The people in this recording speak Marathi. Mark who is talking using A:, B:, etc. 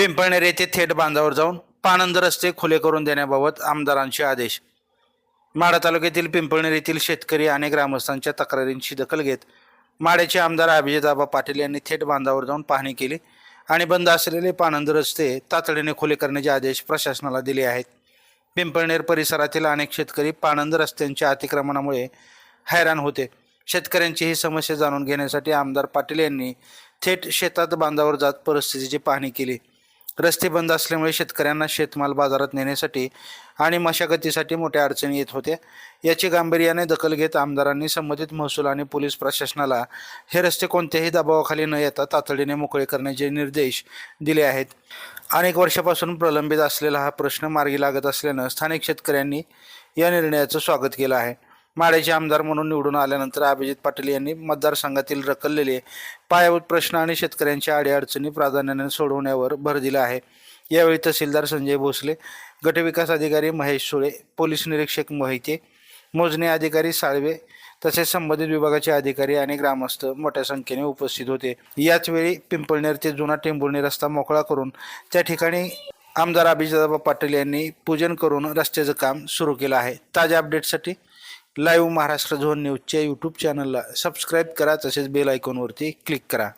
A: पिंपळनेर येथे थेट बांधावर जाऊन पाणंद रस्ते खुले करून देण्याबाबत आमदारांचे आदेश. माढा तालुक्यातील पिंपळनेर येथील शेतकरी आणि ग्रामस्थांच्या तक्रारींची दखल घेत माड्याचे आमदार अभिजिताबा पाटील यांनी थेट बांधावर जाऊन पाहणी केली आणि बंद असलेले पाणंद रस्ते तातडीने खुले करण्याचे आदेश प्रशासनाला दिले आहेत. पिंपळनेर परिसरातील अनेक शेतकरी पाणंद रस्त्यांच्या अतिक्रमणामुळे हैराण होते. शेतकऱ्यांची ही समस्या जाणून घेण्यासाठी आमदार पाटील यांनी थेट शेतात बांधावर जात परिस्थितीची पाहणी केली. रस्ते बंद असल्यामुळे शेतकऱ्यांना शेतमाल बाजारात नेण्यासाठी आणि मशागतीसाठी मोठ्या अडचणी येत होत्या. याची गांभीर्याने दखल घेत आमदारांनी संबंधित महसूल आणि पोलीस प्रशासनाला हे रस्ते कोणत्याही दबावाखाली न येता तातडीने मोकळे करण्याचे निर्देश दिले आहेत. अनेक वर्षापासून प्रलंबित असलेला हा प्रश्न मार्गी लागत असल्यानं स्थानिक शेतकऱ्यांनी या निर्णयाचं स्वागत केलं आहे. माड्याचे आमदार म्हणून निवडून आल्यानंतर अभिजित पाटील यांनी मतदारसंघातील रखडलेले पायाभूत प्रश्न आणि शेतकऱ्यांच्या अडीअडचणी प्राधान्याने सोडवण्यावर भर दिला आहे. यावेळी तहसीलदार संजय भोसले गटविकास अधिकारी महेश सुळे पोलीस निरीक्षक मोहिते मोजणी अधिकारी साळवे तसेच संबंधित विभागाचे अधिकारी आणि ग्रामस्थ मोठ्या संख्येने उपस्थित होते. याच वेळी पिंपळनेर ते जुना टेंभुर्णी रस्ता मोकळा करून त्या ठिकाणी आमदार अभिजितबाबा पाटील यांनी पूजन करून रस्त्याचं काम सुरू केलं आहे. ताज्या अपडेटसाठी लाईव्ह महाराष्ट्र झोन न्यूजच्या यूट्यूब चॅनलला सबस्क्राईब करा तसेच बेल आयकॉनवरती क्लिक करा.